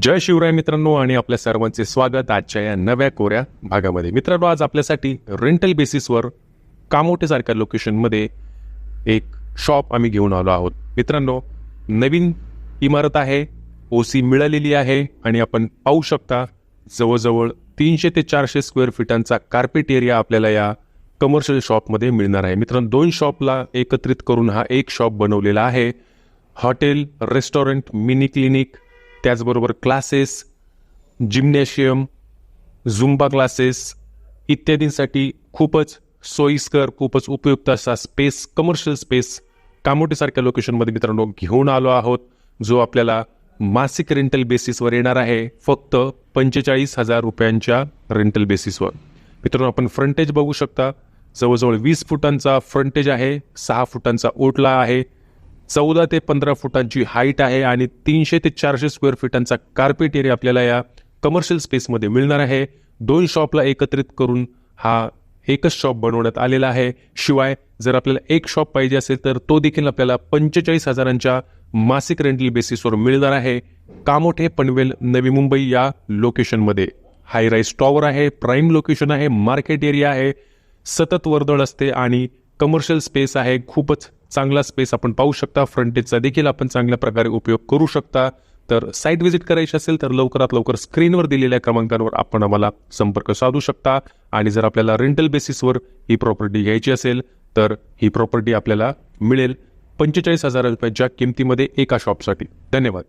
जय शिवराय मित्रांनो आणि आपल्या सर्वांचे स्वागत आजच्या या नव्या कोऱ्या भागामध्ये. मित्रांनो आज आपल्यासाठी रेंटल बेसिसवर कामोटेसारख्या लोकेशनमध्ये एक शॉप आम्ही घेऊन आलो आहोत. मित्रांनो नवीन इमारत आहे ओसी मिळालेली आहे आणि आपण पाहू शकता जवळजवळ तीनशे ते चारशे स्क्वेअर फिटांचा कार्पेट एरिया आपल्याला या कमर्शियल शॉपमध्ये मिळणार आहे. मित्रांनो दोन शॉपला एकत्रित करून हा एक शॉप बनवलेला आहे. हॉटेल रेस्टॉरंट मिनी क्लिनिक त्याचबरोबर क्लासेस जिम्नॅशियम झुंबा क्लासेस इत्यादींसाठी खूपच सोयीस्कर खूपच उपयुक्त असा स्पेस कमर्शियल स्पेस कामोटीसारख्या लोकेशनमध्ये मित्रांनो घेऊन आलो आहोत जो आपल्याला मासिक रेंटल बेसिसवर येणार आहे फक्त पंचेचाळीस हजार रुपयांच्या रेंटल बेसिसवर मित्रांनो आपण फ्रंटेज बघू शकता. जवळजवळ वीस फुटांचा फ्रंटेज आहे सहा फुटांचा ओटला आहे. चौदा ते पंधरा फुटांची हाईट आहे आणि तीनशे ते चारशे स्क्वेअर फीटांचा कार्पेट एरिया आपल्याला या कमर्शियल स्पेसमध्ये मिळणार आहे. दोन शॉपला एकत्रित करून हा एकच शॉप बनवण्यात आलेला आहे. शिवाय जर आपल्याला एक शॉप पाहिजे असेल तर तो देखील आपल्याला पंचेचाळीस हजारांच्या मासिक रेंटल बेसिसवर मिळणार आहे. कामोठे पनवेल नवी मुंबई या लोकेशनमध्ये. हाय राईस टॉवर आहे प्राईम लोकेशन आहे मार्केट एरिया आहे सतत वर्दळ असते आणि कमर्शियल स्पेस आहे खूपच चांगला स्पेस आपण पाहू शकता. फ्रंटेजचा देखील आपण चांगल्या प्रकारे उपयोग करू शकता. तर साईट व्हिजिट करायची असेल तर लवकरात लवकर स्क्रीनवर दिलेल्या क्रमांकांवर आपण आम्हाला संपर्क साधू शकता. आणि जर आपल्याला रेंटल बेसिसवर ही प्रॉपर्टी घ्यायची असेल तर ही प्रॉपर्टी आपल्याला मिळेल. पंचेचाळीस हजार रुपयाच्या किमतीमध्ये एका शॉपसाठी धन्यवाद.